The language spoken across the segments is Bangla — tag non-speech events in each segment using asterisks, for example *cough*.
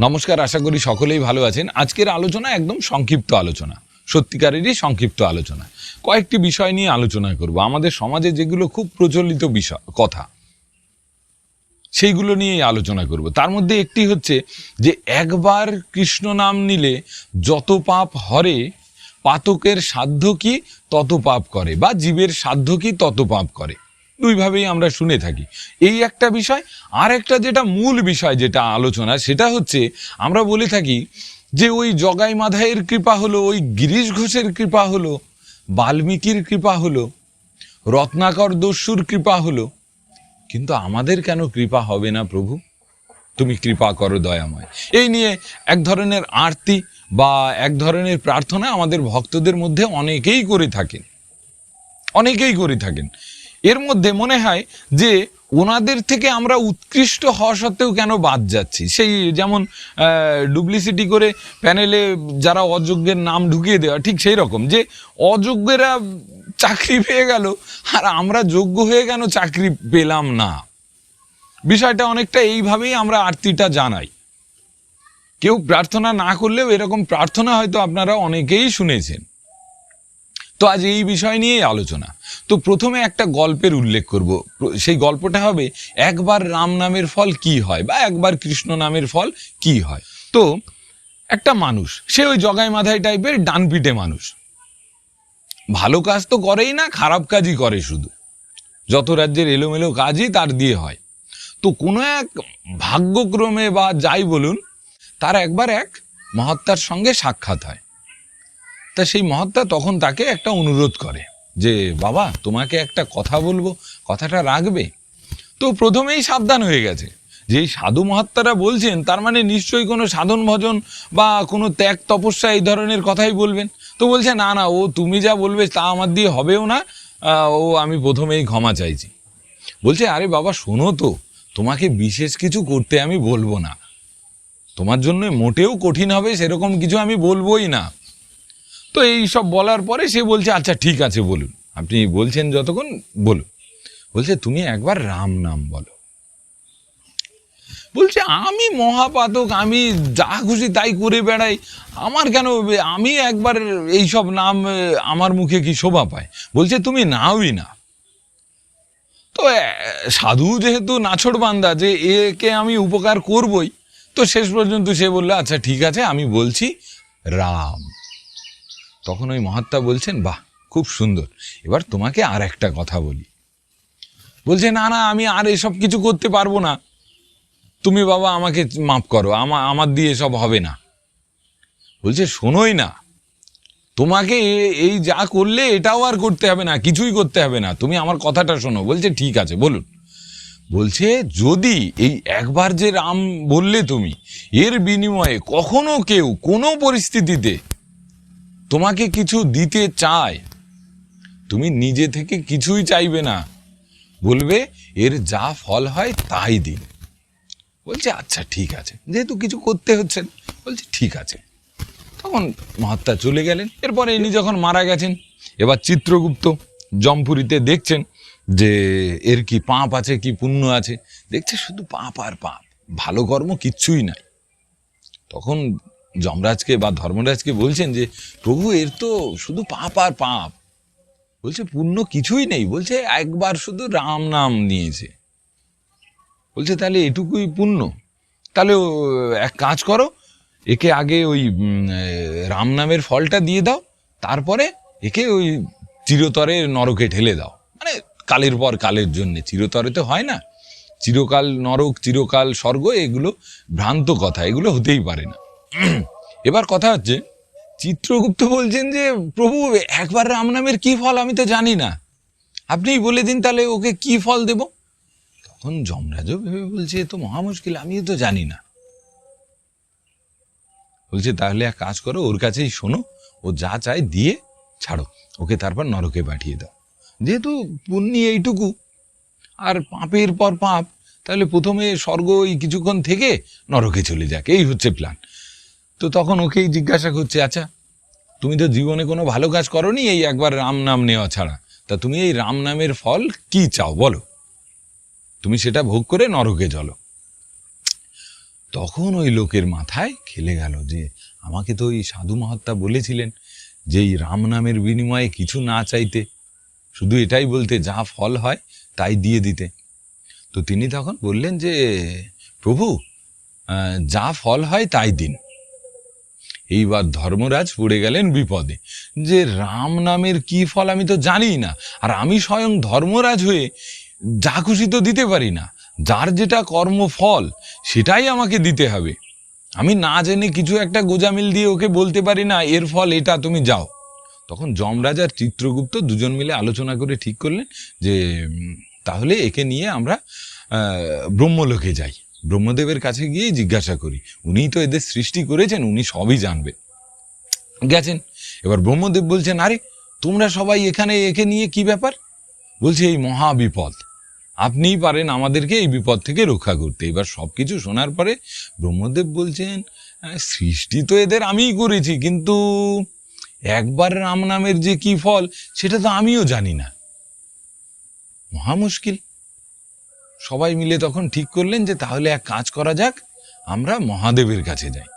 নমস্কার, আশা করি সকলেই ভালো আছেন। আজকের আলোচনা একদম সংক্ষিপ্ত আলোচনা, সত্যিকারেরই সংক্ষিপ্ত আলোচনা। কয়েকটি বিষয় নিয়ে আলোচনা করব। আমাদের সমাজে যেগুলো খুব প্রচলিত বিষয়, কথা, সেইগুলো নিয়েই আলোচনা করব। তার মধ্যে একটি হচ্ছে যে, একবার কৃষ্ণ নাম নিলে যত পাপ হরে, পাতকের সাধ্য কি তত পাপ করে, বা জীবের সাধ্য কি তত পাপ করে। দুইভাবেই আমরা শুনে থাকি। এই একটা বিষয় আর একটা যেটা মূল বিষয় যেটা আলোচনা, সেটা হচ্ছে আমরা বলে থাকি যে ওই জগাই মাধাইয়ের কৃপা হলো, ওই গিরিশ ঘোষের কৃপা হলো, বাল্মীকির কৃপা হলো, রত্নাকর দস্যুর কৃপা হলো। কিন্তু আমাদের কেন কৃপা হবে না প্রভু? তুমি কৃপা করো দয়াময়। এই নিয়ে এক ধরনের আরতি বা এক ধরনের প্রার্থনা আমাদের ভক্তদের মধ্যে অনেকেই করে থাকেন। অনেকেই করে থাকেন। এর মধ্যে মনে হয় যে ওনাদের থেকে আমরা উৎকৃষ্ট হওয়া সত্ত্বেও কেন বাদ যাচ্ছি? সেই যেমন ডুপ্লিসিটি করে প্যানেলে যারা অযোগ্যের নাম ঢুকিয়ে দেওয়া, ঠিক সেই রকম যে অযোগ্যেরা চাকরি পেয়ে গেল, আর আমরা যোগ্য হয়ে কেন চাকরি পেলাম না? বিষয়টা অনেকটা এইভাবেই আমরা আরতিটা জানাই। কেউ প্রার্থনা না করলেও এরকম প্রার্থনা হয়তো আপনারা অনেকেই শুনেছেন। তো আজ এই বিষয় নিয়েই আলোচনা। তো প্রথমে একটা গল্পের উল্লেখ করব। সেই গল্পটা হবে, একবার রাম নামের ফল কি হয় বা একবার কৃষ্ণ নামের ফল কি হয়? তো, একটা মানুষ, সে ওই জগাই মাথায় টাইপের ডানপিটে মানুষ। ভালো কাজ তো করেই না, খারাপ কাজই করে শুধু। যত রাজ্যের এলোমেলো কাজই তার দিয়ে হয়। তো কোনো এক ভাগ্যক্রমে বা যাই বলুন, তার একবার এক মহাত্মার সঙ্গে সাক্ষাৎ হয়। তা সেই মহাত্মা তখন তাকে একটা অনুরোধ করে। যে, বাবা, তোমাকে একটা কথা বলব, কথাটা রাখবে? তো প্রথমেই সাবধান হয়ে গেছে। যে সাধু মহাত্মারা বলছেন, তার মানে নিশ্চয়ই কোনো সাধন ভজন বা কোনো ত্যাগ তপস্যা এই ধরনের কথাই বলবেন। তো বলছে, না না, ও তুমি যা বলবে তা আমার দিয়ে হবেও না ও আমি প্রথমেই ক্ষমা চাইছি। বলছে, আরে বাবা, শোনো তো, তোমাকে বিশেষ কিছু করতে আমি বলব না। তোমার জন্য মোটেও কঠিন হবে সেরকম কিছু আমি বলবোই না। তো এই সব বলার পরে সে বলছে আচ্ছা ঠিক আছে, বলুন। আপনি বলছেন যতক্ষণ, বলুন। বলছে, তুমি একবার রাম নাম বলো। বলছে, আমি মহাপাতক আমি যা খুশি তাই করে বেড়াই। আমার কেন আমি একবার এইসব নাম আমার মুখে কি শোভা পায়? বলছে, তুমি নাওই না। তো সাধু যেহেতু নাছড় বান্দা, যে একে আমি উপকার করবই, তো শেষ পর্যন্ত সে বলল আচ্ছা ঠিক আছে, আমি বলছি রাম। তখন ওই মহাত্মা বলছেন, বাহ খুব সুন্দর। এবার তোমাকে আর একটা কথা বলি। বলছে, না না, আমি আর এসব কিছু করতে পারব না। তুমি বাবা আমাকে মাফ করো আমার আমার দিয়ে এসব হবে না। বলছে, শোনোই না। তোমাকে এই যা করলে, এটাও আর করতে হবে না, কিছুই করতে হবে না। তুমি আমার কথাটা শোনো। বলছে, ঠিক আছে, বলুন। বলছে, যদি এই একবার যে রাম বললে তুমি, এর বিনিময়ে কখনো কেউ কোনো পরিস্থিতিতে তোমাকে কিছু দিতে চায় তুমি নিজে থেকে কিছুই চাইবে না। বলবে, এর যা ফল হয় তাই দিন। বলছে আচ্ছা ঠিক আছে। যেহেতু কিছু করতে হচ্ছে বলছে, ঠিক আছে। তখন মহাত্মা চলে গেলেন। এরপরে ইনি যখন মারা গেছেন, এবার চিত্রগুপ্ত জমপুরিতে দেখছেন যে, এর কি পাপ আছে, কি পুণ্য আছে? দেখছে শুধু পাপ আর পাপ, ভালো কর্ম কিচ্ছুই নাই। তখন যমরাজকে বা ধর্মরাজকে বলছেন যে, প্রভু, এর তো শুধু পাপ আর পাপ। বলছে পুণ্য কিছুই নেই। বলছে, একবার শুধু রাম নাম নিয়েছে। বলছে, তাহলে এটুকুই পুণ্য তাহলে এক কাজ করো, একে আগে ওই রাম নামের ফলটা দিয়ে দাও, তারপরে একে ওই চিরতরে নরকে ঠেলে দাও। মানে কালের পর কালের জন্য, চিরতরে তো হয় না। চিরকাল নরক, চিরকাল স্বর্গ, এগুলো ভ্রান্ত কথা, এগুলো হতেই পারে না। *clears throat* এবার কথা হচ্ছে চিত্রগুপ্ত বলছেন যে, প্রভু, একবার রাম নামের কি ফল আমি তো জানি না। আপনিই বলে দিন তাহলে ওকে কি ফল দেব? তখন যমরাজও ভেবে বলছে তো মহা মুশকিল, আমিও তো জানি না। বলছে, তাহলে এক কাজ করো, ওর কাছেই শোনো, ও যা চায় দিয়ে ছাড়ো, ওকে তারপর নরকে পাঠিয়ে দাও। যেহেতু পুণ্যি এইটুকু, আর পাপের পর পাপ, তাহলে প্রথমে স্বর্গ ওই কিছুক্ষণ থেকে নরকে চলে যাক, এই হচ্ছে প্ল্যান তো তখন ওকেই জিজ্ঞাসা করছে আচ্ছা তুমি তো জীবনে কোনো ভালো কাজ করনি এই একবার রাম নাম নেওয়া ছাড়া। তা তুমি এই রাম নামের ফল কি চাও বলো? তুমি সেটা ভোগ করে নরকে চলো তখন ওই লোকের মাথায় খেলে গেল যে আমাকে তো ওই সাধু মহাত্মা বলেছিলেন যে এই রাম নামের বিনিময়ে কিছু না চাইতে, শুধু এটাই বলতে যা ফল হয় তাই দিয়ে দিতে। তো তিনি তখন বললেন যে, প্রভু যা ফল হয় তাই দিন। এইবার ধর্মরাজ পড়ে গেলেন বিপদে। যে রাম নামের কি ফল আমি তো জানি না, আর আমি স্বয়ং ধর্মরাজ হয়ে যা খুশি তো দিতে পারি না, যার যেটা কর্মফল সেটাই আমাকে দিতে হবে। আমি না জেনে কিছু একটা গোজামিল দিয়ে ওকে বলতে পারি না, এর ফল এটা, তুমি যাও। তখন যমরাজ আর চিত্রগুপ্ত দুজন মিলে আলোচনা করে ঠিক করলেন যে তাহলে একে নিয়ে আমরা ব্রহ্মলোকে যাই। ব্রহ্মদেবের কাছে গিয়ে জিজ্ঞাসা করি। উনিই তো এদের সৃষ্টি করেছেন, উনি সবই জানবেন। গেছেন। এবার ব্রহ্মদেব বলছেন, আরে, তোমরা সবাই এখানে একে নিয়ে কি ব্যাপার? বলছে, এই মহা বিপদ। আপনিই পারেন আমাদেরকে এই বিপদ থেকে রক্ষা করতে। এবার সব কিছু শোনার পরে ব্রহ্মদেব বলছেন সৃষ্টি তো এদের আমিই করেছি, কিন্তু একবার রাম নামের যে কি ফল, সেটা তো আমিও জানি না। মহা মুশকিল। সবাই মিলে তখন ঠিক করলেন যে তাহলে এক কাজ করা যাক, আমরা মহাদেবের কাছে যাই।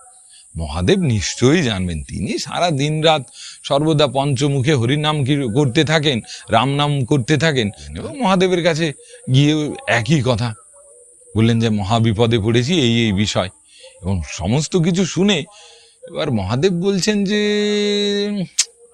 মহাদেব নিশ্চয়ই জানবেন, তিনি সারা দিন রাত সর্বদা পঞ্চমুখে হরিনাম করতে থাকেন, রাম নাম করতে থাকেন, এবং মহাদেবের কাছে গিয়ে একই কথা। বললেন যে, মহাবিপদে পড়েছি, এই এই বিষয়। এবং সমস্ত কিছু শুনে এবার মহাদেব বলছেন যে,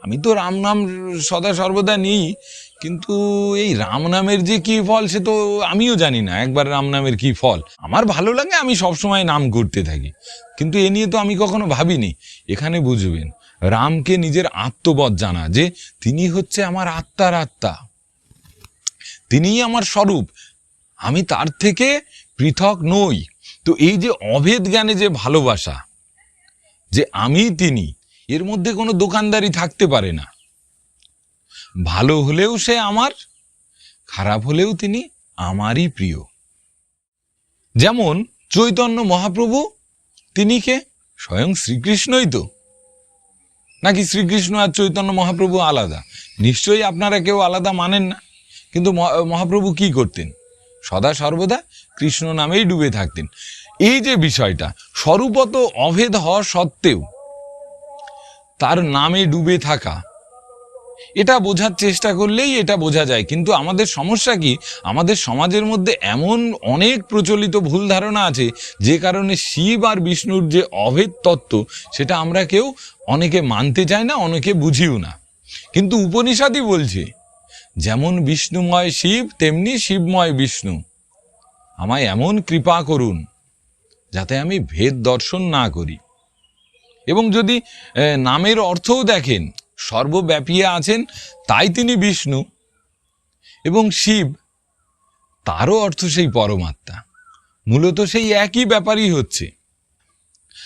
আমি তো রাম নাম সদা সর্বদা নিই কিন্তু এই রাম নামের যে কি ফল, সে তো আমিও জানি না। একবার রাম নামের কি ফল। আমার ভালো লাগে, আমি সবসময় নাম করতে থাকি। কিন্তু এ নিয়ে তো আমি কখনো ভাবিনি। এখানে বুঝবেন, রামকে নিজের আত্মবোধ জানা যে তিনি হচ্ছে আমার আত্মার আত্মা। তিনিই আমার স্বরূপ। আমি তার থেকে পৃথক নই। তো এই যে অভেদ জ্ঞানে যে ভালোবাসা, যে আমি তিনি, এর মধ্যে কোনো দোকানদারি থাকতে পারে না। ভালো হলেও সে আমার, খারাপ হলেও তিনি আমারই প্রিয়। যেমন চৈতন্য মহাপ্রভু, তিনি কে? স্বয়ং শ্রীকৃষ্ণই তো। নাকি শ্রীকৃষ্ণ আর চৈতন্য মহাপ্রভু আলাদা? নিশ্চয়ই আপনারা কেউ আলাদা মানেন না। কিন্তু মহা- মহাপ্রভু কি করতেন? সদা সর্বদা কৃষ্ণ নামেই ডুবে থাকতেন। এই যে বিষয়টা, স্বরূপত অভেদ হওয়া সত্ত্বেও তার নামে ডুবে থাকা এটা বোঝার চেষ্টা করলেই এটা বোঝা যায়। কিন্তু আমাদের সমস্যা কি? আমাদের সমাজের মধ্যে এমন অনেক প্রচলিত ভুল ধারণা আছে, যে কারণে শিব আর বিষ্ণুর যে অভেদ তত্ত্ব, সেটা আমরা কেউ অনেকে মানতে চায় না, অনেকে বুঝিও না। কিন্তু উপনিষদই বলছে, যেমন বিষ্ণুময় শিব, তেমনি শিবময় বিষ্ণু। আমায় এমন কৃপা করুন, যাতে আমি ভেদ দর্শন না করি। এবং যদি নামের অর্থও দেখেন সর্বব্যাপী আছেন, তাই তিনি বিষ্ণু এবং শিব। তারও অর্থ সেই পরমাত্মা। মূলত সেই একই ব্যাপারই হচ্ছে।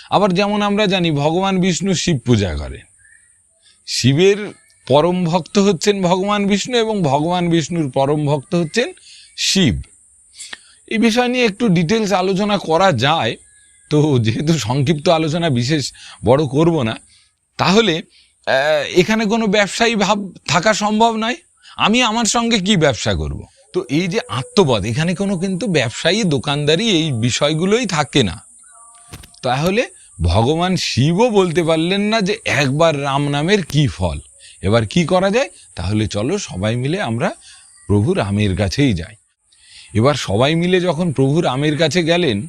আবার যেমন আমরা জানি, ভগবান বিষ্ণু শিব পূজা করেন। শিবের পরম ভক্ত হচ্ছেন ভগবান বিষ্ণু এবং ভগবান বিষ্ণুর পরম ভক্ত হচ্ছেন শিব। এই বিষয় নিয়ে একটু ডিটেলস আলোচনা করা যায়, তো যেহেতু সংক্ষিপ্ত আলোচনা বিশেষ বড় করব না, তাহলে এখানে কোনো ব্যবসায়ী ভাব থাকা সম্ভব নয়। আমি আমার সঙ্গে কি ব্যবসা করব। তো এই যে আত্মবোধ, এখানে কোনো কিন্তু ব্যবসায়ী দোকানদারি এই বিষয়গুলোই থাকে না। তাহলে ভগবান শিবও বলতে পারলেন না যে একবার রাম নামের কি ফল। এবার কি করা যায়? তাহলে চলো সবাই মিলে আমরা প্রভু রামের কাছেই যাই। এবার সবাই মিলে যখন প্রভু রামের কাছে গেলেন,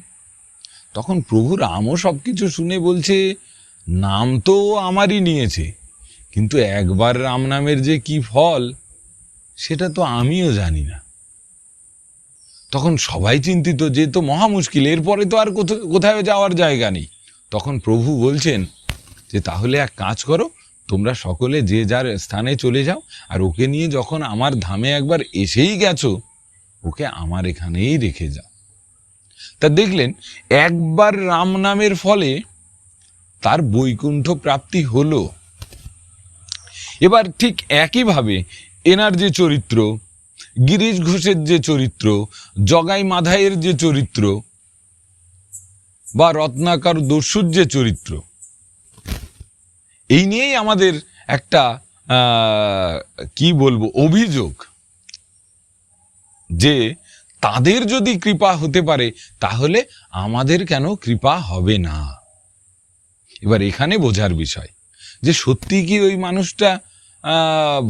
তখন প্রভু রামও সব কিছু শুনে বলছে, নাম তো আমারই নিয়েছে। কিন্তু একবার রাম নামের যে কি ফল, সেটা তো আমিও জানি না। তখন সবাই চিন্তিত যে তো মহা মুশকিল, এরপরে তো আর কোথা- কোথাও যাওয়ার জায়গা নেই। তখন প্রভু বলছেন যে, তাহলে এক কাজ করো, তোমরা সকলে যে যার স্থানে চলে যাও, আর ওকে নিয়ে যখন আমার ধামে একবার এসেই গেছো, ওকে আমার এখানেই রেখে যাও। তা দেখলেন, একবার রাম নামের ফলে তার বৈকুণ্ঠ প্রাপ্তি হলো। এবার ঠিক একইভাবে এনার যে চরিত্র, গিরিশ ঘোষের যে চরিত্র, জগাই মাধাইয়ের যে চরিত্র বা রত্নাকার দস্যুর যে চরিত্র, এই নিয়েই আমাদের একটা কি বলব, অভিযোগ যে তাদের যদি কৃপা হতে পারে, তাহলে আমাদের কেন কৃপা হবে না? এবার এখানে বোঝার বিষয়। যে সত্যি কি ওই মানুষটা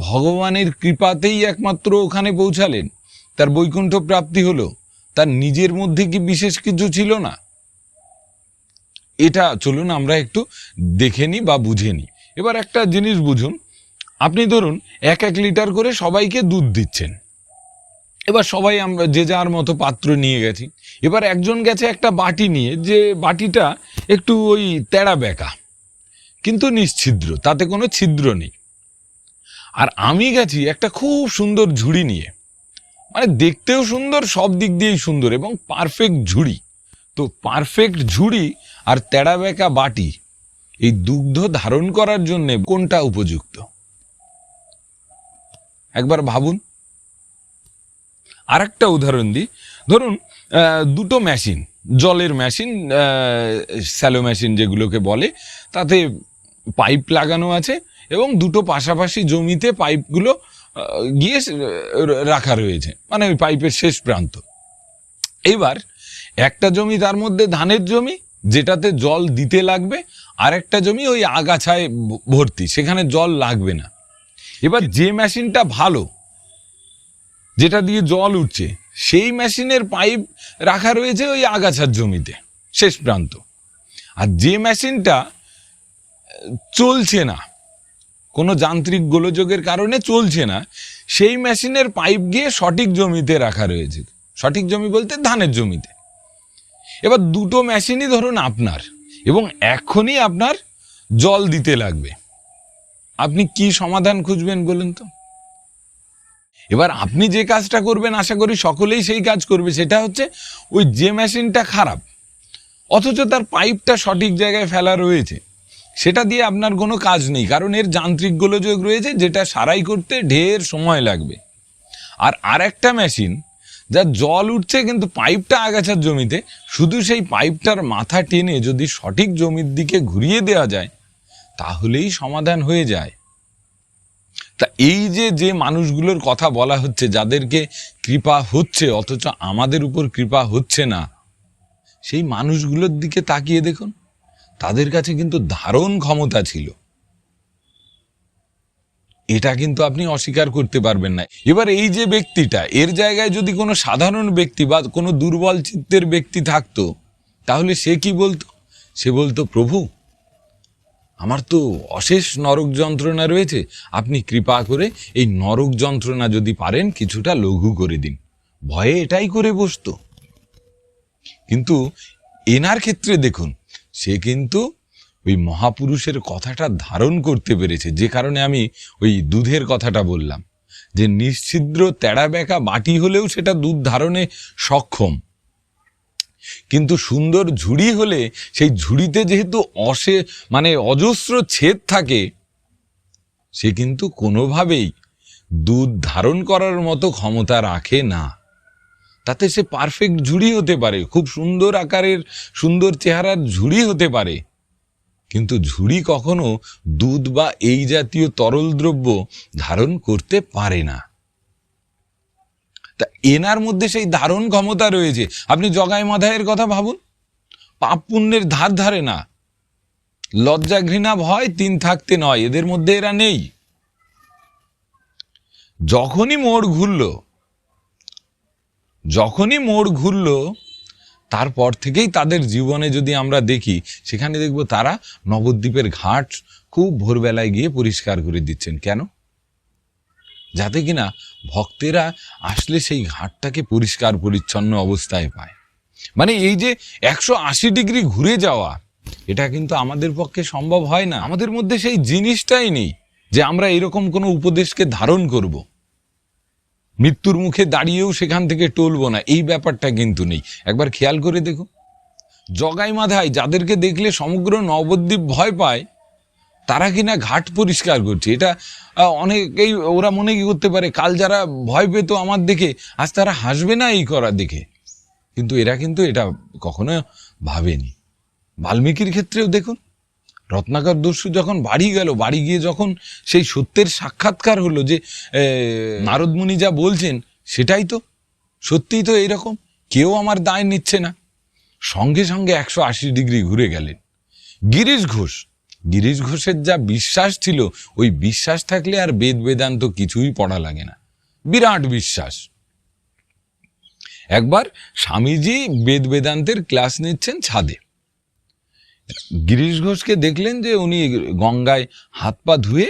ভগবানের কৃপাতেই একমাত্র ওখানে পৌঁছালেন? তার বৈকুণ্ঠ প্রাপ্তি হলো? তার নিজের মধ্যে কি বিশেষ কিছু ছিল না? এটা চলুন আমরা একটু দেখে নিই বা বুঝে নিই এবার একটা জিনিস বুঝুন। আপনি ধরুন, এক এক লিটার করে সবাইকে দুধ দিচ্ছেন। এবার সবাই আমরা যে যার মতো পাত্র নিয়ে গেছি। এবার একজন গেছে একটা বাটি নিয়ে, যে বাটিটা একটু ওই তেড়া বেঁকা কিন্তু নিশ্ছিদ্র, তাতে কোনো ছিদ্র নেই। আর আমি গেছি একটা খুব সুন্দর ঝুড়ি নিয়ে। মানে দেখতেও সুন্দর, সব দিক দিয়েই সুন্দর এবং পারফেক্ট ঝুড়ি। তো পারফেক্ট ঝুড়ি আর তেড়া বেঁকা বাটি, এই দুগ্ধ ধারণ করার জন্য কোনটা উপযুক্ত? একবার ভাবুন। আর একটা উদাহরণ দিই। ধরুন দুটো মেশিন, জলের মেশিন স্যালো মেশিন যেগুলোকে বলে, তাতে পাইপ লাগানো আছে এবং দুটো পাশাপাশি জমিতে পাইপগুলো গিয়ে রাখা রয়েছে মানে ওই পাইপের শেষ প্রান্ত। এবার একটা জমি তার মধ্যে ধানের জমি, যেটাতে জল দিতে লাগবে, আর একটা জমি ওই আগাছায় ভর্তি, সেখানে জল লাগবে না। এবার যে মেশিনটা ভালো, যেটা দিয়ে জল উঠছে, সেই মেশিনের পাইপ রাখা রয়েছে ওই আগাছার জমিতে, শেষ প্রান্ত। আর যে মেশিনটা চলছে না। কোনো যান্ত্রিক গোলযোগের কারণে চলছে না। সেই মেশিনের পাইপ গিয়ে সঠিক জমিতে রাখা রয়েছে। সঠিক জমি বলতে ধানের জমিতে। এবার দুটো মেশিনই ধরুন আপনার, এবং এখনই আপনার জল দিতে লাগবে। আপনি কি সমাধান খুঁজবেন বলুন তো? এবার আপনি যে কাজটা করবেন, আশা করি সকলেই সেই কাজ করবে, সেটা হচ্ছে ওই যে মেশিনটা খারাপ, অথচ তার পাইপটা সঠিক জায়গায় ফেলা রয়েছে। সেটা দিয়ে আপনার কোনো কাজ নেই, কারণ এর যান্ত্রিক গোলযোগ রয়েছে যেটা সারাই করতে ঢের সময় লাগবে। আর আরেকটা মেশিন, যা জল উঠছে কিন্তু পাইপটা আগাছার জমিতে, শুধু সেই পাইপটার মাথা টেনে যদি সঠিক জমির দিকে ঘুরিয়ে দেওয়া যায়, তাহলেই সমাধান হয়ে যায়। তা এই যে যে মানুষগুলোর কথা বলা হচ্ছে, যাদেরকে কৃপা হচ্ছে, অথচ আমাদের উপর কৃপা হচ্ছে না, সেই মানুষগুলোর দিকে তাকিয়ে দেখুন। তাদের কাছে কিন্তু ধারণ ক্ষমতা ছিল। এটা কিন্তু আপনি অস্বীকার করতে পারবেন না। এবার এই যে ব্যক্তিটা, এর জায়গায় যদি কোনো সাধারণ ব্যক্তি বা কোনো দুর্বল চিত্তের ব্যক্তি থাকতো, তাহলে সে কি বলতো? সে বলতো, প্রভু, আমার তো অশেষ নরক যন্ত্রণা রয়েছে। আপনি কৃপা করে এই নরক যন্ত্রণা যদি পারেন, কিছুটা লঘু করে দিন। ভয়ে এটাই করে বসতো। কিন্তু এনার ক্ষেত্রে দেখুন সে কিন্তু ওই মহাপুরুষের কথাটা ধারণ করতে পেরেছে। যে কারণে আমি ওই দুধের কথাটা বললাম। যে নিশ্ছিদ্র তেড়া বেঁকা বাটি হলেও সেটা দুধ ধারণে সক্ষম। কিন্তু সুন্দর ঝুড়ি হলে সেই ঝুড়িতে যেহেতু অসে মানে অজস্র ছেদ থাকে, সে কিন্তু কোনোভাবেই দুধ ধারণ করার মতো ক্ষমতা রাখে না। তাতে সে পারফেক্ট ঝুড়ি হতে পারে। খুব সুন্দর আকারের, সুন্দর চেহারার ঝুড়ি হতে পারে। কিন্তু ঝুড়ি কখনো দুধ বা এই জাতীয় তরল দ্রব্য ধারণ করতে পারে না। তা এনার মধ্যে সেই ধারণ ক্ষমতা রয়েছে। আপনি জগাই মাধায়ের কথা ভাবুন। পাপ পুণ্যের ধার ধারে না। লজ্জা ঘৃণা ভয় তিন থাকতে নয়। এদের মধ্যে এরা নেই। যখনই মোড় ঘুরলো যখনই মোড় ঘুরল, তারপর থেকেই তাদের জীবনে যদি আমরা দেখি, সেখানে দেখব তারা নবদ্বীপের ঘাট খুব ভোরবেলায় গিয়ে পরিষ্কার করে দিচ্ছেন। কেন? যাতে কিনা ভক্তেরা আসলে সেই ঘাটটাকে পরিষ্কার পরিচ্ছন্ন অবস্থায় পায়। মানে এই যে একশো আশি ডিগ্রি ঘুরে যাওয়া, এটা কিন্তু আমাদের পক্ষে সম্ভব হয় না। আমাদের মধ্যে সেই জিনিসটাই নেই যে আমরা এরকম কোনো উপদেশকে ধারণ করব। মৃত্যুর মুখে দাঁড়িয়েও সেখান থেকে টলবো না। এই ব্যাপারটা কিন্তু নেই। একবার খেয়াল করে দেখুন জগাই মাধায় যাদেরকে দেখলে সমগ্র নবদ্বীপ ভয় পায়, তারা কিনা ঘাট পরিষ্কার করছে। এটা অনেকেই, ওরা মনে কি করতে পারে, কাল যারা ভয় পেত আমার দেখে আজ তারা হাসবে না এই করা দেখে কিন্তু এরা কিন্তু এটা কখনো ভাবেনি। বাল্মীকির ক্ষেত্রেও দেখুন রত্নাকর দস্যু যখন বাড়ি গেল বাড়ি গিয়ে যখন সেই সত্যের সাক্ষাৎকার হলো যে এ, নারদ মুনি যা বলছেন সেটাই তো সত্যিই তো এইরকম? কেউ আমার দায় নিচ্ছে না। সঙ্গে সঙ্গে একশো আশি ডিগ্রি ঘুরে গেলেন। গিরিশ ঘোষ গিরিশ ঘোষের যা বিশ্বাস ছিল ওই বিশ্বাস থাকলে আর বেদ বেদান্ত কিছুই পড়া লাগে না। বিরাট বিশ্বাস। একবার স্বামীজি বেদ বেদান্তের ক্লাস নিচ্ছেন ছাদে। গিরিশ ঘোষকে দেখলেন যে উনি গঙ্গায় হাত পা ধুয়ে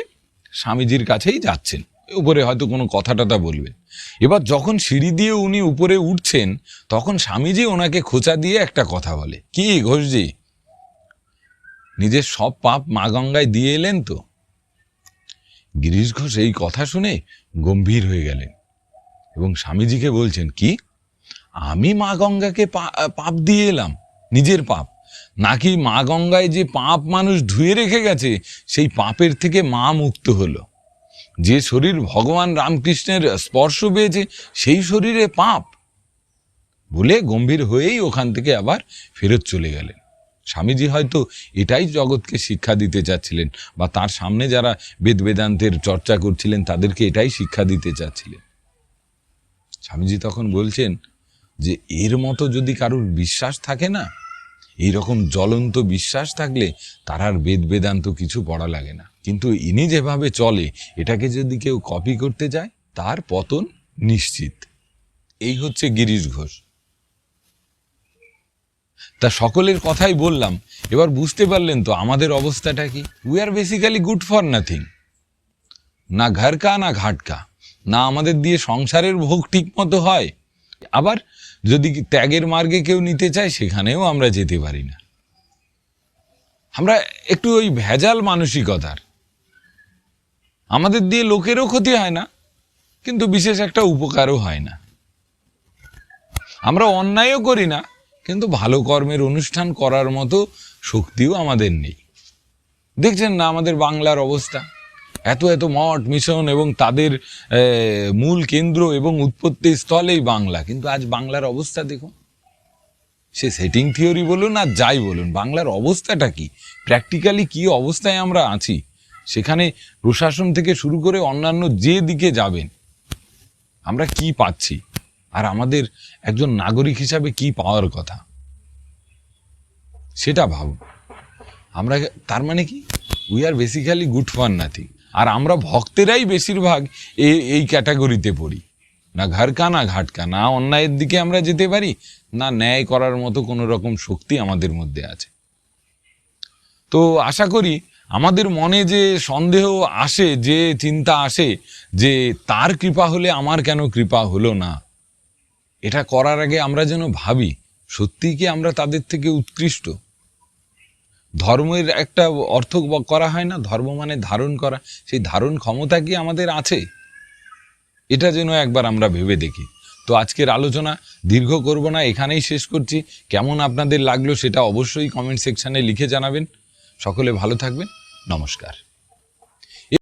স্বামীজির কাছেই যাচ্ছেন। উপরে হয়তো কোনো কথা টথা বলবেন এবার যখন সিঁড়ি দিয়ে উনি উপরে উঠছেন, তখন স্বামীজি ওনাকে খোঁচা দিয়ে একটা কথা বলে। কি ঘোষজি? নিজের সব পাপ মা গঙ্গায় দিয়ে এলেন তো? গিরিশ ঘোষ এই কথা শুনে গম্ভীর হয়ে গেলেন এবং স্বামীজিকে বলছেন, কি? আমি মা গঙ্গাকে পাপ দিয়ে এলাম, নিজের পাপ। নাকি মা গঙ্গায় যে পাপ মানুষ ধুয়ে রেখে গেছে, সেই পাপের থেকে মা মুক্ত হলো। যে শরীর ভগবান রামকৃষ্ণের স্পর্শ পেয়েছে, সেই শরীরে পাপ। বলে গম্ভীর হয়েই ওখান থেকে আবার ফেরত চলে গেলেন। স্বামীজি হয়তো এটাই জগৎকে শিক্ষা দিতে চাচ্ছিলেন, বা তার সামনে যারা বেদ বেদান্তের চর্চা করছিলেন, তাদেরকে এটাই শিক্ষা দিতে চাচ্ছিলেন। স্বামীজি তখন বলছেন যে, এর মতো যদি কারোর বিশ্বাস থাকে না এই রকম জ্বলন্ত বিশ্বাস থাকলে তার আর বেদ বেদান্ত কিছু পড়া লাগে না। কিন্তু ইনি যেভাবে চলে, এটাকে যদি কেউ কপি করতে যায়, তার পতন নিশ্চিত। এই হচ্ছে গিরিশ ঘোষ। তা সকলের কথাই বললাম, এবার বুঝতে পারলেন তো আমাদের অবস্থাটা কি? We are basically good for nothing না ঘরকা, না ঘাটকা। না আমাদের দিয়ে সংসারের ভোগ ঠিক মতো হয়। আবার যদি ত্যাগের মার্গে কেউ নিতে চায়, সেখানেও আমরা যেতে পারি না। আমরা একটু ওই ভেজাল মানসিকতার। আমাদের দিয়ে লোকেরও ক্ষতি হয় না, কিন্তু বিশেষ একটা উপকারও হয় না। আমরা অন্যায়ও করি না, কিন্তু ভালো কর্মের অনুষ্ঠান করার মতো শক্তিও আমাদের নেই। দেখছেন না আমাদের বাংলার অবস্থা? এত এত মঠ, মিশন এবং তাদের মূল কেন্দ্র এবং উৎপত্তি স্থলেই বাংলা। কিন্তু আজ বাংলার অবস্থা দেখুন। সে সেটিং থিওরি বলুন আর যাই বলুন, বাংলার অবস্থাটা কি? প্র্যাকটিক্যালি কি অবস্থায় আমরা আছি? সেখানে প্রশাসন থেকে শুরু করে অন্যান্য যে দিকে যাবেন, আমরা কি পাচ্ছি? আর আমাদের একজন নাগরিক হিসাবে কি পাওয়ার কথা? সেটা ভাবুন। আমরা তার মানে কি? We are basically good for nothing আর আমরা ভক্তেরাই বেশিরভাগ এই এই ক্যাটাগরিতে পড়ি। না ঘরকা না ঘাটকা, না অন্যায়ের দিকে আমরা যেতে পারি, না ন্যায় করার মতো কোনো রকম শক্তি আমাদের মধ্যে আছে। তো আশা করি আমাদের মনে যে সন্দেহ আসে, যে চিন্তা আসে, যে তার কৃপা হলে আমার কেন কৃপা হলো না, এটা করার আগে আমরা যেন ভাবি, সত্যিই কি আমরা তাদের থেকে উৎকৃষ্ট? ধর্মের একটা অর্থ করা হয় না, ধর্ম মানে ধারণ করা। সেই ধারণ ক্ষমতা কি আমাদের আছে? এটা যেন একবার আমরা ভেবে দেখি। তো আজকের আলোচনা দীর্ঘ করব না, এখানেই শেষ করছি। কেমন আপনাদের লাগল সেটা অবশ্যই কমেন্ট সেকশানে লিখে জানাবেন। সকলে ভালো থাকবেন। নমস্কার।